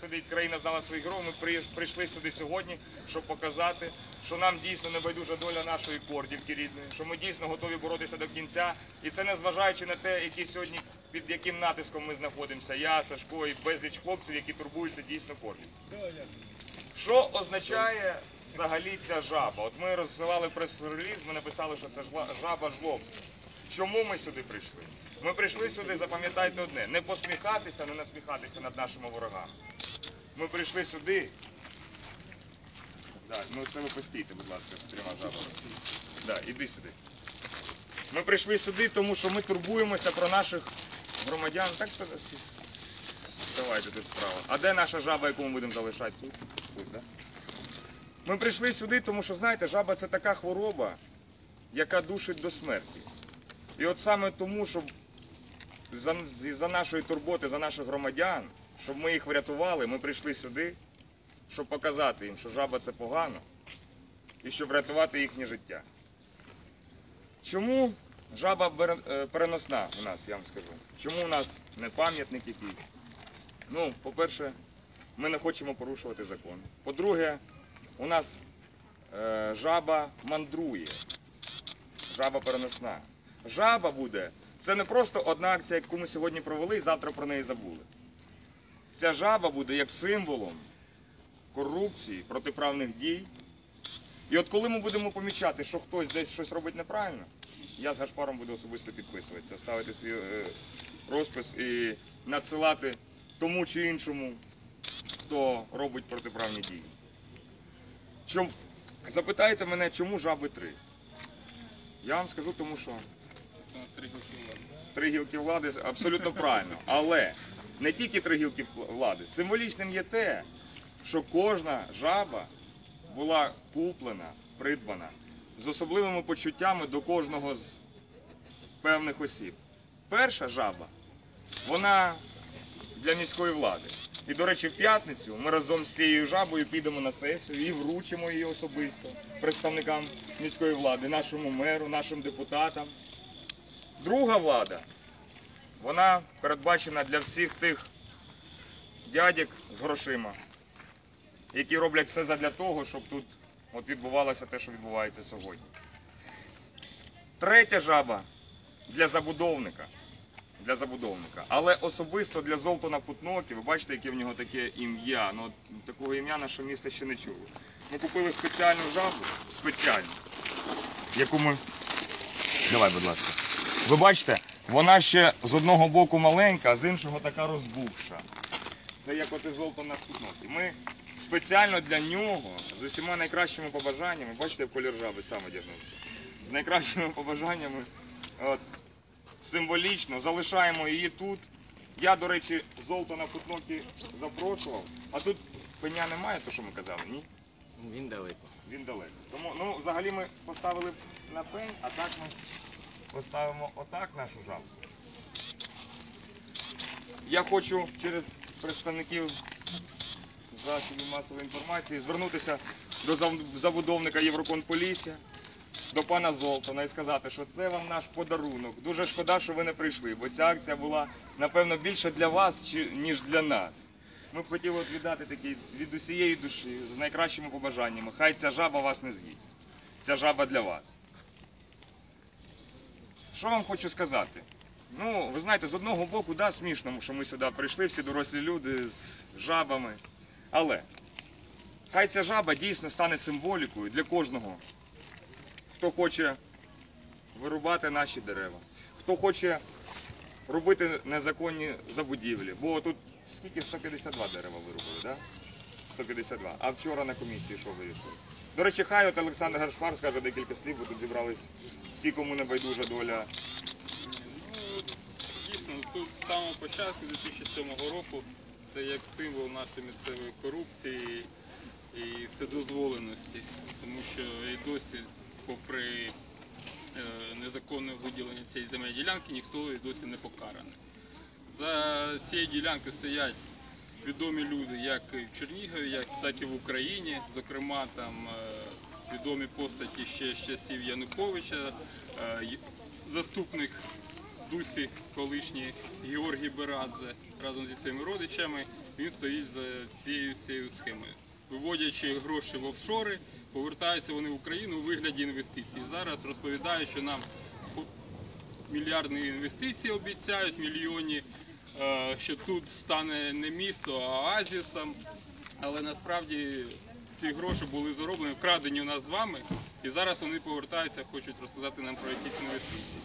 сидить країна знала своїх героїв. Ми прийшли сюди сьогодні, щоб показати, що нам дійсно не байдужа доля нашої кордівки рідної, що ми дійсно готові боротися до кінця. І це не зважаючи на те, які сьогодні під яким натиском ми знаходимося. Я, Сашко і безліч хлопців, які турбуються дійсно кордівкою. Що означає взагалі ця жаба? От ми розсилали прес-реліз, ми написали, що це жаба жлобська. Чому ми сюди прийшли? Ми прийшли сюди, запам'ятайте одне, не посміхатися, не насміхатися над нашими ворогами. Ми прийшли сюди. Так, ну це ви постійте, будь ласка, з трьома жабами. Так, іди сюди. Ми прийшли сюди, тому що ми турбуємося про наших громадян. Так що давайте тут справа. А де наша жаба, яку ми будемо залишати? Тут? Тут, так? Ми прийшли сюди, тому що, знаєте, жаба це така хвороба, яка душить до смерті. І от саме тому, щоб за, за нашої турботи, за наших громадян, щоб ми їх врятували, ми прийшли сюди, щоб показати їм, що жаба це погано, і щоб врятувати їхнє життя. Чому жаба е, переносна у нас, я вам скажу? Чому у нас не пам'ятник якийсь? Ну, по-перше, ми не хочемо порушувати закон. По-друге, у нас е, жаба мандрує. Жаба переносна. Жаба буде. Це не просто одна акція, яку ми сьогодні провели і завтра про неї забули. Ця жаба буде як символом корупції, протиправних дій. І от коли ми будемо помічати, що хтось десь щось робить неправильно, я з Гашпаром буду особисто підписуватися, ставити свій е, розпис і надсилати тому чи іншому, хто робить протиправні дії. Чом... Запитайте мене, чому жаби три? Я вам скажу, тому що три гілки влади абсолютно правильно. Але не тільки три гілки влади. Символічним є те, що кожна жаба була куплена, придбана з особливими почуттями до кожного з певних осіб. Перша жаба, вона для міської влади. І, до речі, в п'ятницю ми разом з цією жабою підемо на сесію і вручимо її особисто представникам міської влади, нашому меру, нашим депутатам. Друга влада, вона передбачена для всіх тих дядьок з грошима, які роблять все задля того, щоб тут от відбувалося те, що відбувається сьогодні. Третя жаба для забудовника. Для забудовника. Але особисто для Золтана Путнокі, ви бачите, яке в нього таке ім'я. Ну, такого ім'я наше місто ще не чуло. Ми купили спеціальну жабу, спеціальну, яку ми. Давай, будь ласка. Ви бачите, вона ще з одного боку маленька, а з іншого така розбухша. Це як от і золото на Путнокі. Ми спеціально для нього з усіма найкращими побажаннями, бачите, в колір жаби сам одягнувся. З найкращими побажаннями. От, символічно залишаємо її тут. Я, до речі, золото на Путнокі запрошував, а тут пеня немає, то що ми казали, ні? Він далеко. Він далеко. Тому, ну, взагалі ми поставили на пень, а так ми поставимо отак нашу жабу. Я хочу через представників засобів масової інформації звернутися до забудовника Євроконполісся, до пана Золтана і сказати, що це вам наш подарунок. Дуже шкода, що ви не прийшли, бо ця акція була, напевно, більше для вас, ніж для нас. Ми б хотіли віддати такий від усієї душі, з найкращими побажаннями. Хай ця жаба вас не з'їсть. Ця жаба для вас. Що вам хочу сказати? Ну, ви знаєте, з одного боку, да, смішно, що ми сюди прийшли, всі дорослі люди з жабами. Але хай ця жаба дійсно стане символікою для кожного, хто хоче вирубати наші дерева, хто хоче робити незаконні забудівлі. Бо тут скільки 152 дерева вирубили? Да? 152. А вчора на комісії що вирішили? До речі, хай от Олександр Гершфар скаже декілька слів, бо тут зібрались всі, кому не байдужа доля. Дійсно, тут з самого початку 2007 року це як символ нашої місцевої корупції і вседозволеності, тому що і досі, попри е, незаконне виділення цієї земельної ділянки, ніхто і досі не покараний. За цією ділянкою стоять відомі люди як в Чернігові, як, так і в Україні. Зокрема, там е, відомі постаті ще з часів Януковича, е, заступник Дусі колишній Георгій Берадзе разом зі своїми родичами. він стоїть за цією всією схемою. Виводячи гроші в офшори, повертаються вони в Україну у вигляді інвестицій. Зараз розповідають, що нам мільярдні інвестиції обіцяють, мільйонні, що тут стане не місто, а оазісом. Але насправді ці гроші були зароблені, вкрадені у нас з вами, і зараз вони повертаються, хочуть розказати нам про якісь інвестиції.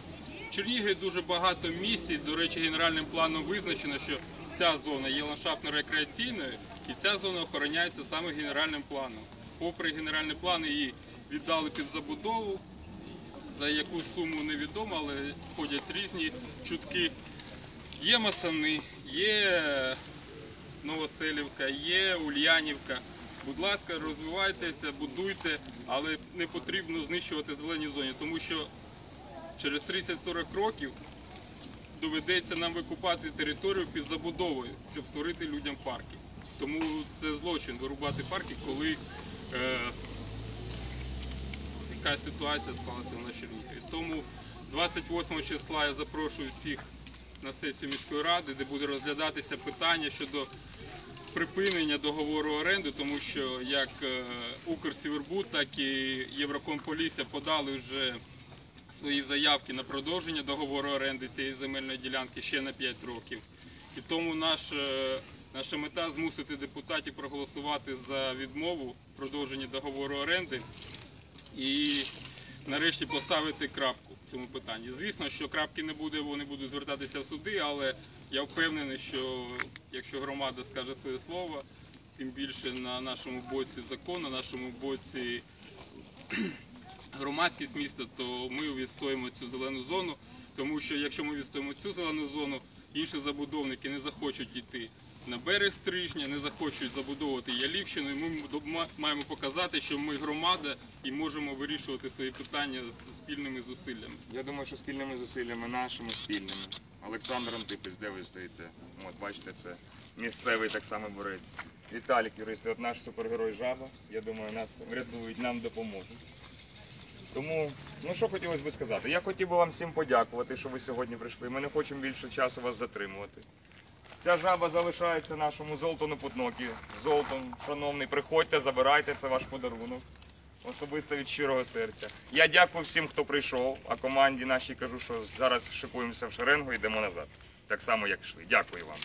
В Чернігові дуже багато місій. До речі, генеральним планом визначено, що ця зона є ландшафтно-рекреаційною, і ця зона охороняється саме генеральним планом. Попри генеральний план її віддали під забудову. За яку суму невідомо, але ходять різні чутки. Є Масани, є Новоселівка, є Ульянівка. Будь ласка, розвивайтеся, будуйте, але не потрібно знищувати зелені зони, тому що через 30-40 років доведеться нам викупати територію під забудовою, щоб створити людям парки. Тому це злочин вирубати парки, коли е, така ситуація склалася на Чернігові. Тому 28 числа я запрошую всіх на сесію міської ради, де буде розглядатися питання щодо припинення договору оренди, тому що як е, Укрсівербуд, так і Єврокомполісся подали вже свої заявки на продовження договору оренди цієї земельної ділянки ще на 5 років. І тому наш, е, наша мета змусити депутатів проголосувати за відмову продовження договору оренди і нарешті поставити крапку в цьому питанні. Звісно, що крапки не буде, вони будуть звертатися в суди, але я впевнений, що якщо громада скаже своє слово, тим більше на нашому боці закон, на нашому боці громадськість міста, то ми відстоїмо цю зелену зону, тому що якщо ми відстоїмо цю зелену зону, інші забудовники не захочуть йти на берег стрижня, не захочуть забудовувати Ялівщину. І ми маємо показати, що ми громада і можемо вирішувати свої питання з спільними зусиллями. Я думаю, що спільними зусиллями нашими спільними. Олександр Антипич, де ви стоїте? От бачите, це місцевий так само борець. Віталік юрист, от наш супергерой жаба. Я думаю, нас врятують, нам допоможуть. Тому, ну що хотілося би сказати? Я хотів би вам всім подякувати, що ви сьогодні прийшли. Ми не хочемо більше часу вас затримувати. Ця жаба залишається нашому Золтану Путнокі. Золотом, шановний, приходьте, забирайте, це ваш подарунок. Особисто від щирого серця. Я дякую всім, хто прийшов, а команді нашій кажу, що зараз шикуємося в шеренгу і йдемо назад. Так само, як йшли. Дякую вам.